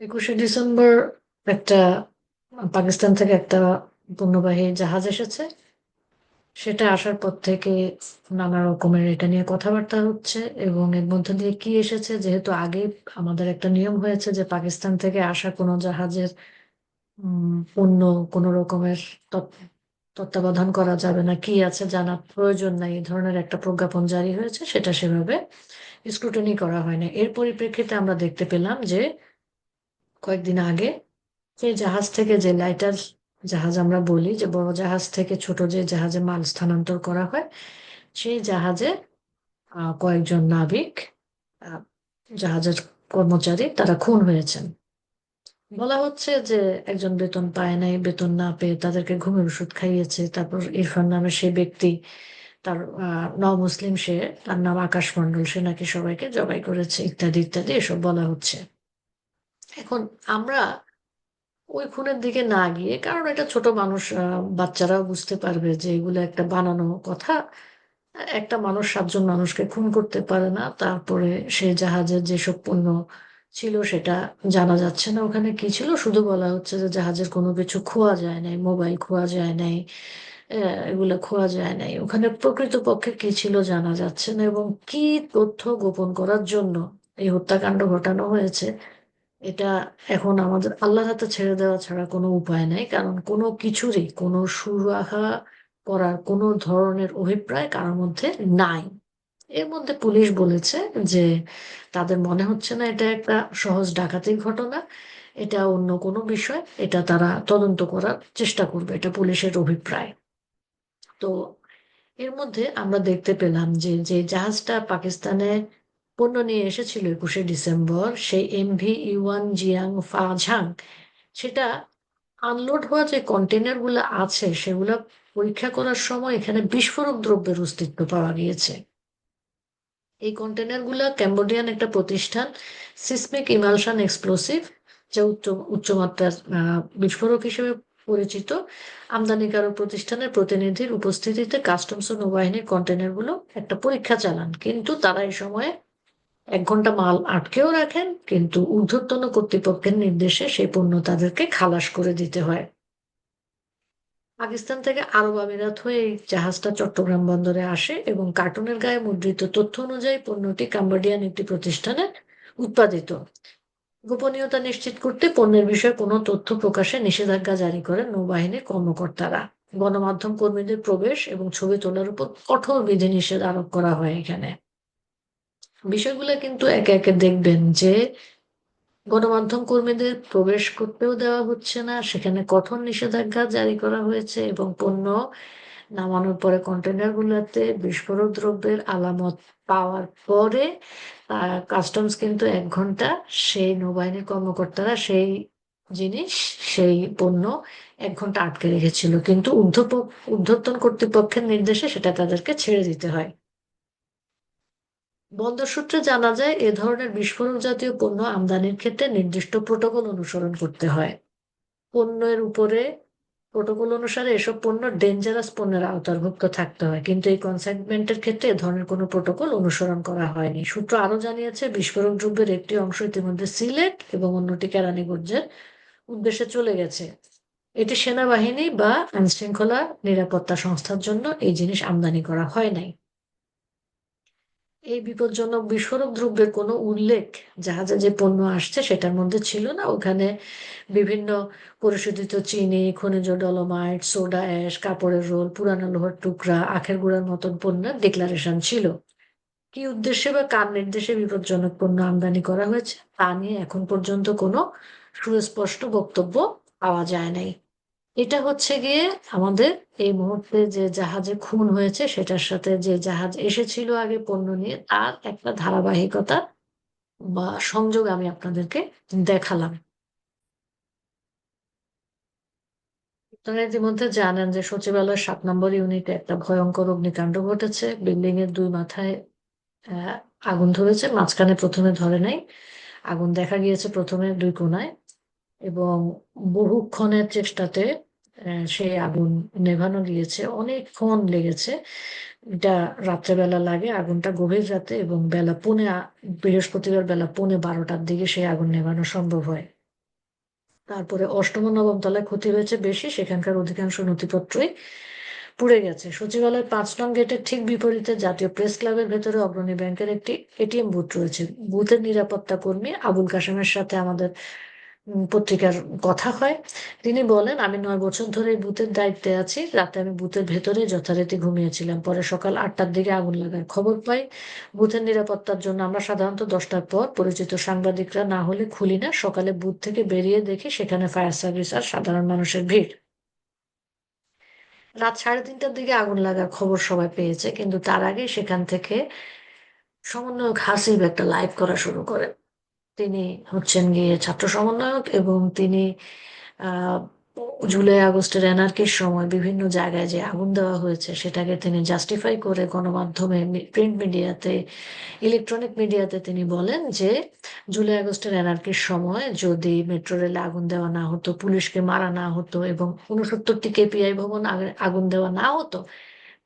একুশে ডিসেম্বর একটা, পাকিস্তান থেকে একটা পণ্যবাহী জাহাজ এসেছে। সেটা আসার পর থেকে নানা রকমের এটা নিয়ে কথাবার্তা হচ্ছে এবং এর মধ্যে দিয়ে কি এসেছে, যেহেতু আগে আমাদের একটা নিয়ম হয়েছে যে পাকিস্তান থেকে আসা কোনো জাহাজের পণ্য কোনো রকমের তত্ত্বাবধান করা যাবে না, কি আছে জানার প্রয়োজন নাই, এই ধরনের একটা প্রজ্ঞাপন জারি হয়েছে, সেটা সেভাবে স্ক্রুটিনি করা হয় না এর পরিপ্রেক্ষিতে আমরা দেখতে পেলাম যে কয়েকদিন আগে সেই জাহাজ থেকে যে লাইটার জাহাজ আমরা বলি, যে বড় জাহাজ থেকে ছোট যে জাহাজে মাল স্থানান্তর করা হয়, সেই জাহাজে কয়েকজন নাবিক জাহাজের কর্মচারী তারা খুন হয়েছেন। বলা হচ্ছে যে একজন বেতন পায় নাই, বেতন না পেয়ে তাদেরকে ঘুমের ওষুধ খাইয়েছে। তারপর ইরফান নামে সেই ব্যক্তি, তার আহ মুসলিম সে, তার নাম আকাশ মণ্ডল, সে নাকি সবাইকে জবাই করেছে, ইত্যাদি ইত্যাদি, এসব বলা হচ্ছে। এখন আমরা ওই খুনের দিকে না গিয়ে, কারণ এটা ছোট মানুষ বাচ্চারাও বুঝতে পারবে যে এগুলো একটা বানানো কথা। একটা মানুষ সাতজন মানুষকে খুন করতে পারে না, তারপরে সে জাহাজের যেসব পণ্য ছিল সেটা জানা যাচ্ছে না ওখানে কি ছিল। শুধু বলা হচ্ছে যে জাহাজের কোনো কিছু খোয়া যায় নাই, মোবাইল খোয়া যায় নাই এগুলো খোয়া যায় নাই। ওখানে প্রকৃতপক্ষে কি ছিল জানা যাচ্ছে না এবং কি তথ্য গোপন করার জন্য এই হত্যাকাণ্ড ঘটানো হয়েছে এটা এখন আমাদের আল্লাহর হাতে ছেড়ে দেওয়া ছাড়া কোনো উপায় নাই। কারণ কোনো কিছুরই কোনো সুরাহা করার কোনো ধরনের অভিপ্রায় কারোর মধ্যে নাই। এর মধ্যে পুলিশ বলেছে যে তাদের মনে হচ্ছে না এটা একটা সহজ ডাকাতির ঘটনা, এটা অন্য কোনো বিষয়, এটা তারা তদন্ত করার চেষ্টা করবে, এটা পুলিশের অভিপ্রায়। তো এর মধ্যে আমরা দেখতে পেলাম যে যে জাহাজটা পাকিস্তানে পণ্য নিয়ে এসেছিল একুশে ডিসেম্বর, সেই এমভি ইউয়ান জিয়াং ফাঝাং সেটা আনলোড হওয়া যে কন্টেনারগুলো আছে, সেগুলো পরীক্ষা করার সময় এখানে বিস্ফোরক দ্রব্যের অস্তিত্ব পাওয়া গিয়েছে। এই কন্টেনারগুলা ক্যাম্বোডিয়ান একটা প্রতিষ্ঠান সিসমিক ইমালশন এক্সপ্লোসিভ যা উচ্চ, উচ্চমাত্রার বিস্ফোরক হিসেবে পরিচিত। আমদানিকারক প্রতিষ্ঠানের প্রতিনিধির উপস্থিতিতে কাস্টমস ও নৌবাহিনীর কন্টেনারগুলো একটা পরীক্ষা চালান। কিন্তু তারা এই সময়ে এক ঘণ্টা মাল আটকেও রাখেন, কিন্তু ঊর্ধ্বতন কর্তৃপক্ষের নির্দেশে সেই পণ্য তাদেরকে খালাস করে দিতে হয়। পাকিস্তান থেকে আরব আমিরাত হয়ে জাহাজটা চট্টগ্রাম বন্দরে আসে এবং কার্টুনের গায়ে মুদ্রিত তথ্য অনুযায়ী পণ্যটি কাম্বোডিয়ান একটি প্রতিষ্ঠানে উৎপাদিত। গোপনীয়তা নিশ্চিত করতে পণ্যের বিষয়ে কোনো তথ্য প্রকাশে নিষেধাজ্ঞা জারি করেন নৌবাহিনীর কর্মকর্তারা। গণমাধ্যম কর্মীদের প্রবেশ এবং ছবি তোলার উপর কঠোর বিধিনিষেধ আরোপ করা হয় এখানে। বিষয়গুলো কিন্তু একে একে দেখবেন যে গণমাধ্যম কর্মীদের প্রবেশ করতেও দেওয়া হচ্ছে না, সেখানে কঠোর নিষেধাজ্ঞা জারি করা হয়েছে এবং পণ্য নামানোর পরে কন্টেনার গুলোতে বিস্ফোরক দ্রব্যের আলামত পাওয়ার পরে কাস্টমস কিন্তু এক ঘণ্টা সেই নৌবাহিনীর কর্মকর্তারা সেই জিনিস, সেই পণ্য এক ঘণ্টা আটকে রেখেছিল। কিন্তু ঊর্ধ্বতন কর্তৃপক্ষের নির্দেশে সেটা তাদেরকে ছেড়ে দিতে হয়। বন্দর সূত্রে জানা যায়, এ ধরনের বিস্ফোরক জাতীয় পণ্য আমদানির ক্ষেত্রে নির্দিষ্ট প্রোটোকল অনুসরণ করতে হয়। পণ্যের উপরে প্রোটোকল অনুসারে এসব পণ্য ডেঞ্জারাস পণ্যের আওতাভুক্ত থাকতে হয়, কিন্তু এই কনসাইনমেন্টের ক্ষেত্রে এ ধরনের কোনো প্রোটোকল অনুসরণ করা হয়নি। সূত্র আরও জানিয়েছে, বিস্ফোরক দ্রব্যের একটি অংশ ইতিমধ্যে সিলেট এবং অন্যটি কেরানীগঞ্জের উদ্দেশ্যে চলে গেছে। এটি সেনাবাহিনী বা আইন শৃঙ্খলা নিরাপত্তা সংস্থার জন্য এই জিনিস আমদানি করা হয় নাই। এই বিপজ্জনক বিস্ফোরক দ্রব্যের কোনো উল্লেখ জাহাজে যে পণ্য আসছে সেটার মধ্যে ছিল না। ওখানে বিভিন্ন পরিশোধিত চিনি, খনিজ ডলোমাইট, সোডা অ্যাশ, কাপড়ের রোল, পুরানো লোহার টুকরা, আখের গুঁড়ার মতন পণ্যের ডিক্লারেশন ছিল। কি উদ্দেশ্যে বা কার নির্দেশে বিপজ্জনক পণ্য আমদানি করা হয়েছে তা নিয়ে এখন পর্যন্ত কোনো সুস্পষ্ট বক্তব্য পাওয়া যায় নাই। এটা হচ্ছে গিয়ে আমাদের এই মুহূর্তে যে জাহাজে খুন হয়েছে, সেটার সাথে যে জাহাজ এসেছিল আগে পণ্য নিয়ে, তার একটা ধারাবাহিকতা বা সংযোগ আমি আপনাদেরকে দেখালাম। আপনারা ইতিমধ্যে জানেন যে সচিবালয়ের সাত নম্বর ইউনিটে একটা ভয়ঙ্কর অগ্নিকাণ্ড ঘটেছে। বিল্ডিং এর দুই মাথায় আগুন ধরেছে, মাঝখানে প্রথমে ধরে নাই, আগুন দেখা গিয়েছে প্রথমে দুই কোনায় এবং বহুক্ষণের চেষ্টাতে সেই আগুন নেভানো গিয়েছে। অনেকক্ষণ লেগেছে। এটা রাত্রেবেলা লাগে, আগুনটা গভীর রাতে এবং বেলা পৌনে বৃহস্পতিবার বেলা পৌনে বারোটার দিকে সেই আগুন নেভানো সম্ভব হয়। তারপরে অষ্টম নবম তলায় ক্ষতি হয়েছে বেশি, সেখানকার অধিকাংশ নথিপত্রই পুড়ে গেছে। সচিবালয় পাঁচ নং গেটের ঠিক বিপরীতে জাতীয় প্রেস ক্লাবের ভেতরে অগ্রণী ব্যাংকের একটি এটিএম বুথ রয়েছে। বুথের নিরাপত্তা কর্মী আবুল কাশেমের সাথে আমাদের পত্রিকার কথা হয়। তিনি বলেন, আমি নয় বছর ধরে বুথের দায়িত্বে আছি। রাতে আমি বুথের ভেতরে যথারীতি ঘুমিয়েছিলাম। পরে সকাল আটটার দিকে আগুন লাগার খবর পাই। বুথের নিরাপত্তার জন্য আমরা সাধারণত দশটার পর পরিচিত সাংবাদিকরা না হলে খুলি না। সকালে বুথ থেকে বেরিয়ে দেখি সেখানে ফায়ার সার্ভিস আর সাধারণ মানুষের ভিড়। রাত সাড়ে তিনটার দিকে আগুন লাগার খবর সবাই পেয়েছে। কিন্তু তার আগে সেখান থেকে সমন্বয়ক হাসিব একটা লাইভ করা শুরু করেন তিনি হচ্ছেন গিয়ে ছাত্র সমন্বয়ক এবং তিনি জুলাই আগস্টের এনার্কির সময় বিভিন্ন জায়গায় যে আগুন দেওয়া হয়েছে সেটাকে তিনি জাস্টিফাই করে গণমাধ্যমে প্রিন্ট মিডিয়াতে, ইলেকট্রনিক মিডিয়াতে তিনি বলেন যে জুলাই আগস্টের এনার্কির সময় যদি মেট্রো রেলে আগুন দেওয়া না হতো, পুলিশকে মারা না হতো এবং উনসত্তরটি কেপিআই ভবন আগুন দেওয়া না হতো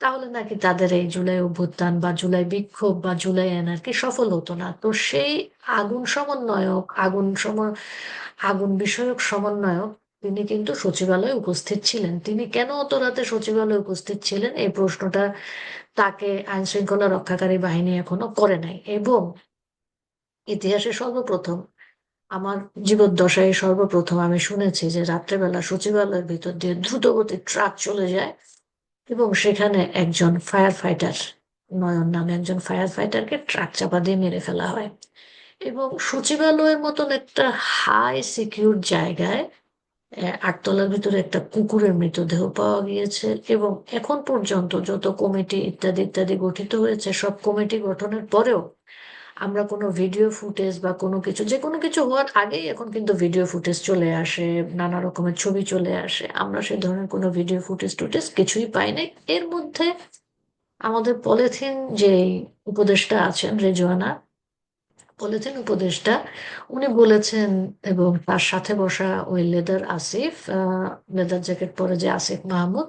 তাহলে নাকি তাদের এই জুলাই অভ্যুত্থান বা জুলাই বিক্ষোভ বা জুলাই এনার্কি সফল হতো না? তো সেই আগুন সমন্বয়ক, আগুন সম, আগুন বিষয়ক সমন্বয়ক তিনি কিন্তু সচিবালয়ে উপস্থিত ছিলেন। তিনি কেন অত রাতে সচিবালয়ে উপস্থিত ছিলেন? এই প্রশ্নটা তাকে আইন শৃঙ্খলা রক্ষাকারী বাহিনী এখনও করে নাই। এবং ইতিহাসে সর্বপ্রথম, আমার জীবদ্দশায় সর্বপ্রথম আমি শুনেছি যে রাত্রেবেলা সচিবালয়ের ভিতর দিয়ে দ্রুতগতির ট্রাক চলে যায়। এবং সেখানে একজন ফায়ার ফাইটার নয়ন নামে একজন ফায়ার ফাইটারকে ট্রাক চাপা দিয়ে মেরে ফেলা হয়। এবং সচিবালয়ের মতন একটা হাই সিকিউর জায়গায় আটতলার ভিতরে একটা কুকুরের মৃতদেহ পাওয়া গিয়েছে এবং এখন পর্যন্ত যত কমিটি ইত্যাদি ইত্যাদি গঠিত হয়েছে, সব কমিটি গঠনের পরেও আমরা কোনো ভিডিও ফুটেজ বা কোনো কিছু, যে কোনো কিছু হওয়ার আগেই এখন কিন্তু ভিডিও ফুটেজ চলে আসে, নানা রকমের ছবি চলে আসে। আমরা সে ধরনের কোনো ভিডিও ফুটেজ টুটেজ কিছুই পাই নাই। এর মধ্যে আমাদের পলিথিন যে উপদেষ্টা আছেন, রেজওয়ানা, পলিথিন উপদেষ্টা, উনি বলেছেন এবং তার সাথে বসা ওই লেদার আসিফ লেদার জ্যাকেট পরে যে আসিফ মাহমুদ,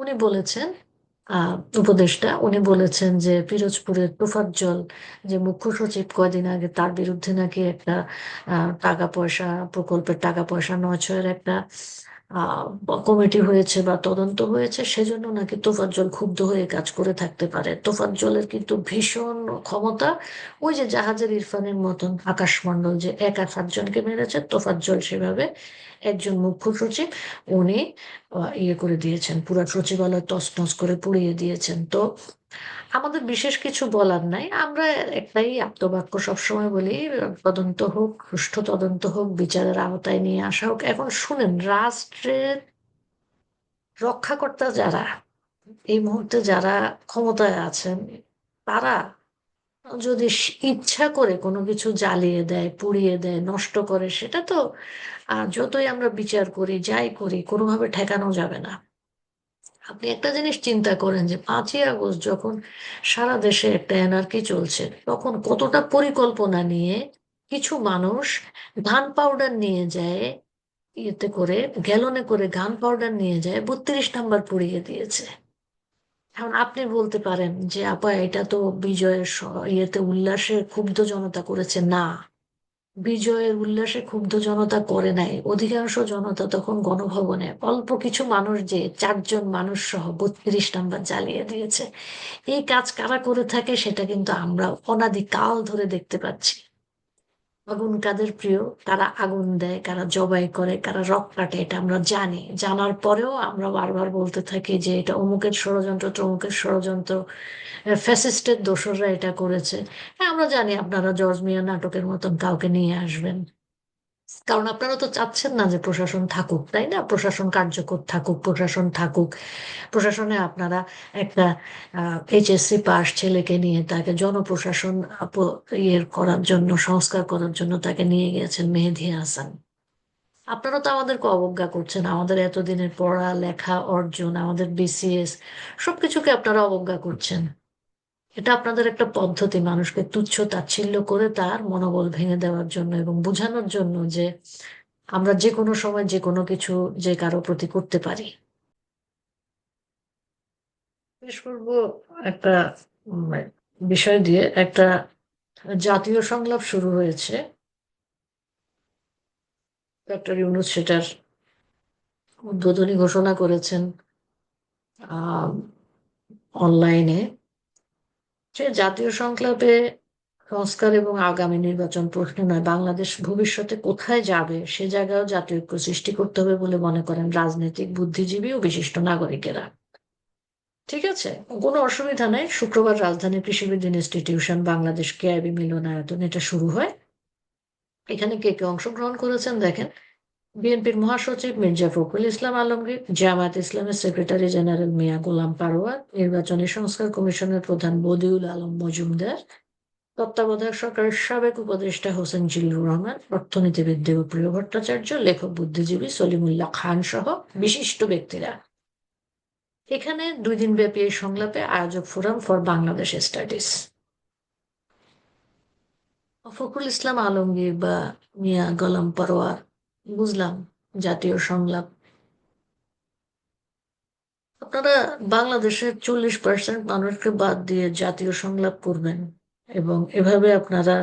উনি বলেছেন উপদেষ্টা, উনি বলেছেন যে পিরোজপুরের তোফাজ্জল যে মুখ্য সচিব কয়দিন আগে তার বিরুদ্ধে নাকি একটা টাকা পয়সা, প্রকল্পের টাকা পয়সা নয় ছয়ের একটা কমিটি হয়েছে বা তদন্ত হয়েছে, সেজন্য নাকি তোফাজ্জল ক্ষুব্ধ হয়ে কাজ করে থাকতে পারে। তোফাজ্জলের কিন্তু ভীষণ ক্ষমতা। ওই যে জাহাজের ইরফানের মতন আকাশমণ্ডল যে একা সাতজনকে মেরেছে তোফাজ্জল সেভাবে একজন মুখ্য সচিব, উনি ইয়ে করে দিয়েছেন, পুরো সচিবালয় তছনছ করে পুড়িয়ে দিয়েছেন। তো আমাদের বিশেষ কিছু বলার নাই। আমরা একটাই আপ্তবাক্য সবসময় বলি, তদন্ত হোক, সুষ্ঠু তদন্ত হোক, বিচারের আওতায় নিয়ে আসা হোক। এখন শুনেন, রাষ্ট্রের রক্ষাকর্তা যারা, এই মুহূর্তে যারা ক্ষমতায় আছেন, তারা যদি ইচ্ছা করে কোনো কিছু জ্বালিয়ে দেয়, পুড়িয়ে দেয়, নষ্ট করে, সেটা তো যতই আমরা বিচার করি, যাই করি, কোনোভাবে ঠেকানো যাবে না। আপনি একটা জিনিস চিন্তা করেন যে, পাঁচই আগস্ট যখন সারা দেশে একটা এনার্কি চলছে, তখন কতটা পরিকল্পনা নিয়ে কিছু মানুষ ধান পাউডার নিয়ে যায়, ইয়েতে করে গ্যালনে করে গান পাউডার নিয়ে যায়, বত্রিশ নাম্বার পুড়িয়ে দিয়েছে। এখন আপনি বলতে পারেন যে, আপা, এটা তো বিজয়ের ইয়েতে উল্লাসে ক্ষুব্ধ জনতা করেছে। না, বিজয়ের উল্লাসে ক্ষুব্ধ জনতা করে নাই। অধিকাংশ জনতা তখন গণভবনে, অল্প কিছু মানুষ যে চারজন মানুষ সহ বত্রিশ নাম্বার জ্বালিয়ে দিয়েছে। এই কাজ কারা করে থাকে সেটা কিন্তু আমরা অনাদিকাল ধরে দেখতে পাচ্ছি। আগুন কাদের প্রিয়? কারা আগুন দেয়, কারা জবাই করে, কারা রক কাটে, এটা আমরা জানি। জানার পরেও আমরা বারবার বলতে থাকি যে এটা অমুকের ষড়যন্ত্র, তমুকের ষড়যন্ত্র। ফ্যাসিস্টের দোসররা এটা করেছে। হ্যাঁ আমরা জানি আপনারা জর্জ মিয়া নাটকের মতন কাউকে নিয়ে আসবেন। কারণ আপনারা তো চাচ্ছেন না যে প্রশাসন থাকুক, তাই না? প্রশাসন কার্যকর থাকুক, প্রশাসন থাকুক। প্রশাসনে আপনারা একটা এইচএসসি পাস ছেলেকে নিয়ে তাকে জনপ্রশাসন ইয়ের করার জন্য, সংস্কার করার জন্য তাকে নিয়ে গেছেন মেহেদি হাসান। আপনারা তো আমাদেরকে অবজ্ঞা করছেন। আমাদের এতদিনের পড়া লেখা অর্জন, আমাদের বিসিএস সবকিছুকে আপনারা অবজ্ঞা করছেন। এটা আপনাদের একটা পদ্ধতি, মানুষকে তুচ্ছ তাচ্ছিল্য করে তার মনোবল ভেঙে দেওয়ার জন্য এবং বোঝানোর জন্য যে আমরা যে কোনো সময় যে কোনো কিছু যে কারও প্রতি করতে পারি। শেষ একটা বিষয় দিয়ে। একটা জাতীয় সংলাপ শুরু হয়েছে। ডক্টর ইউনুস সেটার উদ্বোধনী ঘোষণা করেছেন অনলাইনে। সে জাতীয় সংলাপে সংস্কার এবং আগামী নির্বাচন প্রশ্ন নয়। বাংলাদেশ ভবিষ্যতে কোথায় যাবে সে জায়গায় জাতীয় ঐক্য সৃষ্টি করতে হবে বলে মনে করেন রাজনৈতিক বুদ্ধিজীবী ও বিশিষ্ট নাগরিকেরা। ঠিক আছে? কোনো অসুবিধা নেই। শুক্রবার রাজধানী কৃষিবিদ ইনস্টিটিউশন বাংলাদেশ কেআইবি মিলনায়তন এটা শুরু হয়। এখানে কে কে অংশগ্রহণ করেছেন দেখেন। বিএনপির মহাসচিব মির্জা ফখরুল ইসলাম আলমগীর, জামায়াত ইসলামের সেক্রেটারি জেনারেল মিয়া গোলাম পারোয়ার নির্বাচনী সংস্কার কমিশনের প্রধান বদিউল আলম মজুমদার, তত্ত্বাবধায়ক সরকারের সাবেক উপদেষ্টা হোসেন জিল্লুর রহমান অর্থনীতিবিদ দেবপ্রিয় ভট্টাচার্য, লেখক বুদ্ধিজীবী সলিমুল্লাহ খান সহ বিশিষ্ট ব্যক্তিরা। এখানে দুই দিন ব্যাপী এই সংলাপে আয়োজক forum for Bangladesh studies. Fakhrul Islam Alamgir বা মিয়া গোলাম পারোয়ার বুঝলাম, জাতীয় সংলাপ। আপনারা বাংলাদেশের চল্লিশ পার্সেন্ট মানুষকে বাদ দিয়ে জাতীয় সংলাপ করবেন এবং এভাবে আপনারা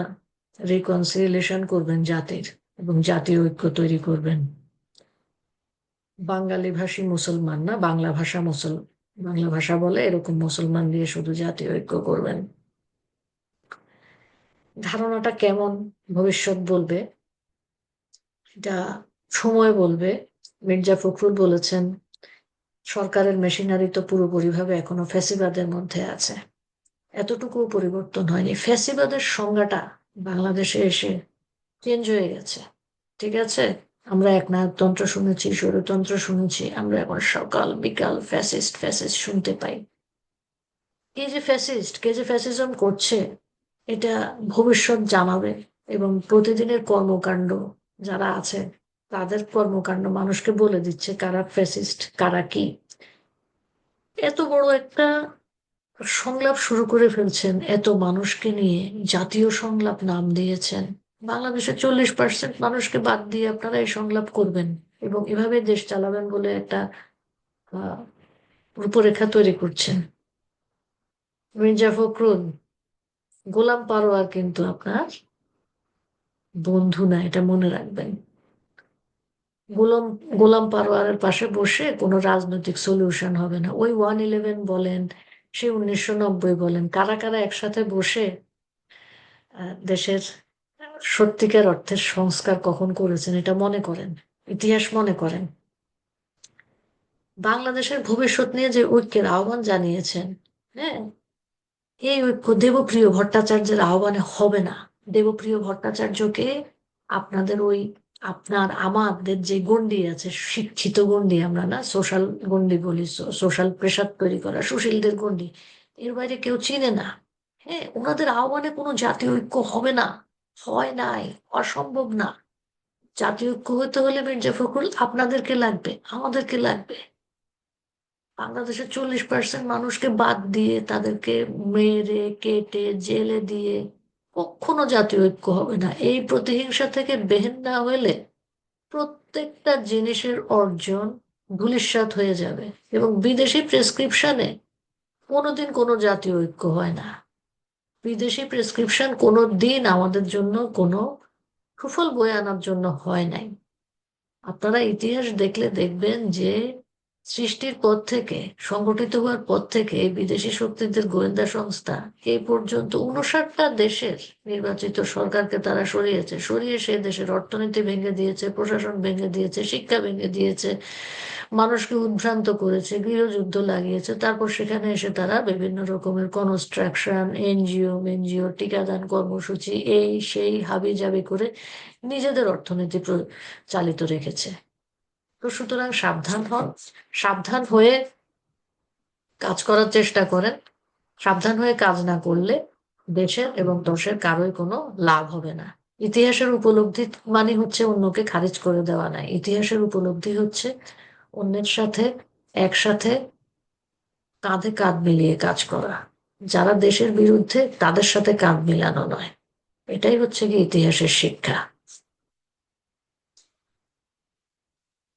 রিকনসিলিয়েশন করবেন জাতির এবং জাতীয় ঐক্য তৈরি করবেন। বাঙালি ভাষী মুসলমান না, বাংলা ভাষা মুসল, বাংলা ভাষা বলে এরকম মুসলমান দিয়ে শুধু জাতীয় ঐক্য করবেন। ধারণাটা কেমন ভবিষ্যৎ বলবে? এটা সময় বলবে। মির্জা ফখরুল বলেছেন, সরকারের মেশিনারি তো পুরোপুরিভাবে এখনও ফ্যাসিবাদের মধ্যে আছে। এতটুকু পরিবর্তন হয়নি। ফ্যাসিবাদের সংজ্ঞাটা বাংলাদেশে এসে চেঞ্জ হয়ে গেছে। ঠিক আছে? আমরা একনায়কতন্ত্র শুনেছি, স্বরতন্ত্র শুনেছি, আমরা এখন সকাল, বিকাল ফ্যাসিস্ট ফ্যাসিস্ট শুনতে পাই। কে যে ফ্যাসিস্ট কে যে ফ্যাসিজম করছে, এটা ভবিষ্যৎ জানাবে এবং প্রতিদিনের কর্মকাণ্ড যারা আছে, তাদের কর্মকাণ্ড মানুষকে বলে দিচ্ছে, কারা ফ্যাসিস্ট কারা কি। এত বড় একটা সংলাপ শুরু করে ফেলছেন, এত মানুষকে নিয়ে জাতীয় সংলাপ নাম দিয়েছেন। বাংলাদেশের চল্লিশ পার্সেন্ট মানুষকে বাদ দিয়ে আপনারা এই সংলাপ করবেন এবং এভাবে দেশ চালাবেন বলে একটা রূপরেখা তৈরি করছেন। মির্জা ফখরুল, গোলাম পারোয়ার কিন্তু আপনার বন্ধু না এটা মনে রাখবেন। গোলাম গোলাম পারোয়ারের পাশে বসে কোনো রাজনৈতিক সলিউশন হবে না। ওই ওয়ান ইলেভেন বলেন সে উনিশশো নব্বই বলেন কারা কারা একসাথে বসে দেশের সত্যিকার অর্থের সংস্কার কখন করেছেন এটা মনে করেন ইতিহাস মনে করেন। বাংলাদেশের ভবিষ্যৎ নিয়ে যে ঐক্যের আহ্বান জানিয়েছেন হ্যাঁ এই ঐক্য দেবপ্রিয় ভট্টাচার্যের আহ্বানে হবে না। দেবপ্রিয় ভট্টাচার্যকে আপনাদের ওই আপনার, আমাদের যে গন্ডি আছে, শিক্ষিত গন্ডি আমরা না সোশ্যাল গন্ডি বলি সোশ্যাল প্রেশার তৈরি করা, সুশীলদের গন্ডি এর বাইরে কেউ চিনে না। হ্যাঁ ওনাদের আহ্বানে কোনো জাতীয় ঐক্য হবে না, হয় নাই, অসম্ভব না। জাতীয় ঐক্য হতে হলে মির্জা ফখরুল আপনাদেরকে লাগবে, আমাদেরকে লাগবে। বাংলাদেশের চল্লিশ পার্সেন্ট মানুষকে বাদ দিয়ে তাদেরকে মেরে, কেটে, জেলে দিয়ে কখনো জাতীয় ঐক্য হবে না। এই প্রতিহিংসা থেকে বেহেন না হলে প্রত্যেকটা জিনিসের অর্জন ধুলিস্বাত হয়ে যাবে এবং বিদেশি প্রেসক্রিপশনে কোনোদিন কোনো জাতীয় ঐক্য হয় না। বিদেশি প্রেসক্রিপশন কোনো দিন আমাদের জন্য কোনো সুফল বয়ে আনার জন্য হয় নাই। আপনারা ইতিহাস দেখলে দেখবেন যে সৃষ্টির পর থেকে, সংগঠিত হওয়ার পর থেকে বিদেশি শক্তিদের গোয়েন্দা সংস্থা এই পর্যন্ত উনষাটটা দেশের নির্বাচিত সরকারকে তারা সরিয়েছে। সরিয়ে সে দেশের অর্থনীতি ভেঙে দিয়েছে, প্রশাসন ভেঙে দিয়েছে, শিক্ষা ভেঙে দিয়েছে, মানুষকে উদ্ভ্রান্ত করেছে, গৃহযুদ্ধ লাগিয়েছে। তারপর সেখানে এসে তারা বিভিন্ন রকমের কনস্ট্রাকশন, এনজিও এনজিও টিকাদান কর্মসূচি, এই সেই হাবি জাবি করে নিজেদের অর্থনীতি চালিত রেখেছে। তো সুতরাং সাবধান হন। সাবধান হয়ে কাজ করার চেষ্টা করেন। সাবধান হয়ে কাজ না করলে দেশের এবং দশের কারোই কোনো লাভ হবে না। ইতিহাসের উপলব্ধি মানে হচ্ছে অন্যকে খারিজ করে দেওয়া নাই ইতিহাসের উপলব্ধি হচ্ছে অন্যের সাথে একসাথে কাঁধে কাঁধ মিলিয়ে কাজ করা। যারা দেশের বিরুদ্ধে তাদের সাথে কাঁধ মিলানো নয়। এটাই হচ্ছে কি ইতিহাসের শিক্ষা।